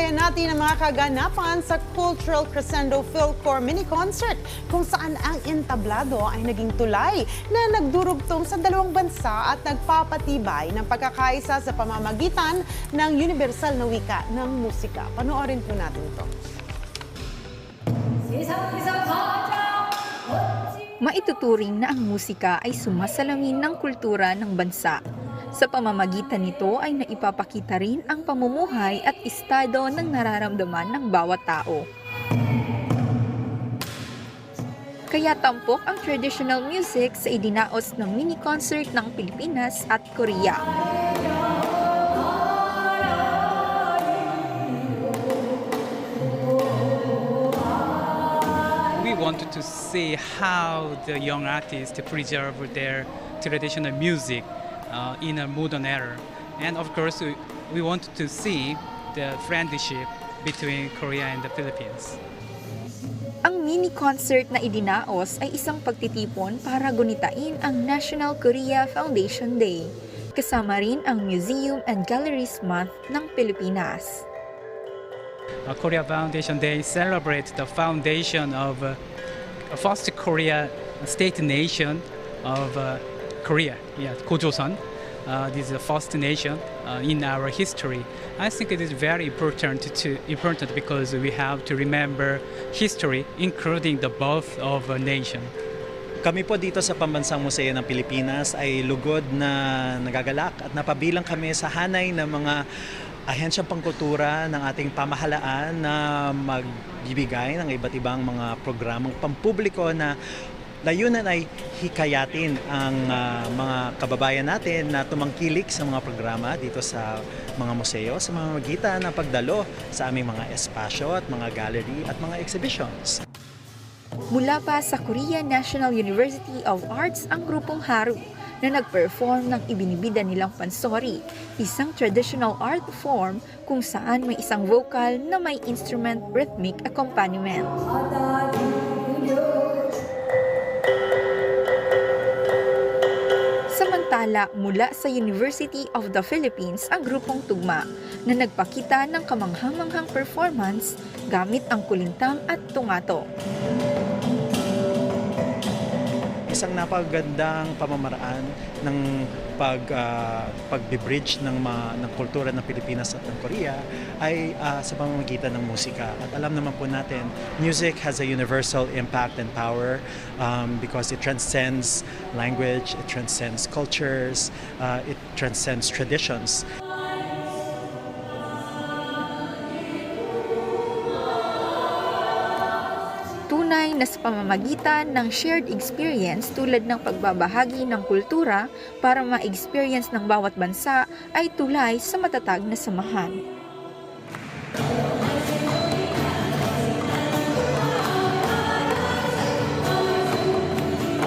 Bantayan natin ang mga kaganapan sa Cultural Crescendo Philcore Mini Concert kung saan ang entablado ay naging tulay na nagdurugtong sa dalawang bansa at nagpapatibay ng pagkakaisa sa pamamagitan ng universal na wika ng musika. Panoorin po natin ito. Maituturing na ang musika ay sumasalamin ng kultura ng bansa sa pamamagitan nito ay naipapakita rin ang pamumuhay at estado ng nararamdaman ng bawat tao. Kaya tampok ang traditional music sa idinaos ng mini-concert ng Pilipinas at Korea. we wanted to see how the young artists preserve their traditional music uh, in a modern era. And of course, we, we wanted to see the friendship between Korea and the Philippines. Ang mini-concert na idinaos ay isang pagtitipon para gunitain ang National Korea Foundation Day. Kasama rin ang Museum and Galleries Month ng Pilipinas. Uh, Korea Foundation Day celebrates the foundation of uh, first Korea state nation of uh, Korea, yeah, Gojoseon. Uh, this is the first nation uh, in our history. I think it is very important to important because we have to remember history, including the birth of a nation. Kami po dito sa Pambansang Museo ng Pilipinas ay lugod na nagagalak at napabilang kami sa hanay ng mga ahensyang pangkultura ng ating pamahalaan na magbibigay ng iba't ibang mga programang pampubliko na layunan ay hikayatin ang ah, mga kababayan natin na tumangkilik sa mga programa dito sa mga museo sa mga magitan ng pagdalo sa aming mga espasyo at mga gallery at mga exhibitions. Mula pa sa Korea National University of Arts ang grupong Haru na nag-perform ng ibinibida nilang pansori, isang traditional art form kung saan may isang vocal na may instrument rhythmic accompaniment. Samantala, mula sa University of the Philippines ang grupong Tugma na nagpakita ng kamanghamanghang performance gamit ang kulintang at tungato. Isang napagandang pamamaraan ng pag uh, pagbe-bridge ng mga ng kultura ng Pilipinas at ng Korea ay ah, sa pamamagitan ng musika. At alam naman po natin, music has a universal impact and power um, because it transcends language, it transcends cultures, uh, it transcends traditions. Tunay na sa pamamagitan ng shared experience tulad ng pagbabahagi ng kultura para ma-experience ng bawat bansa ay tulay sa matatag na samahan.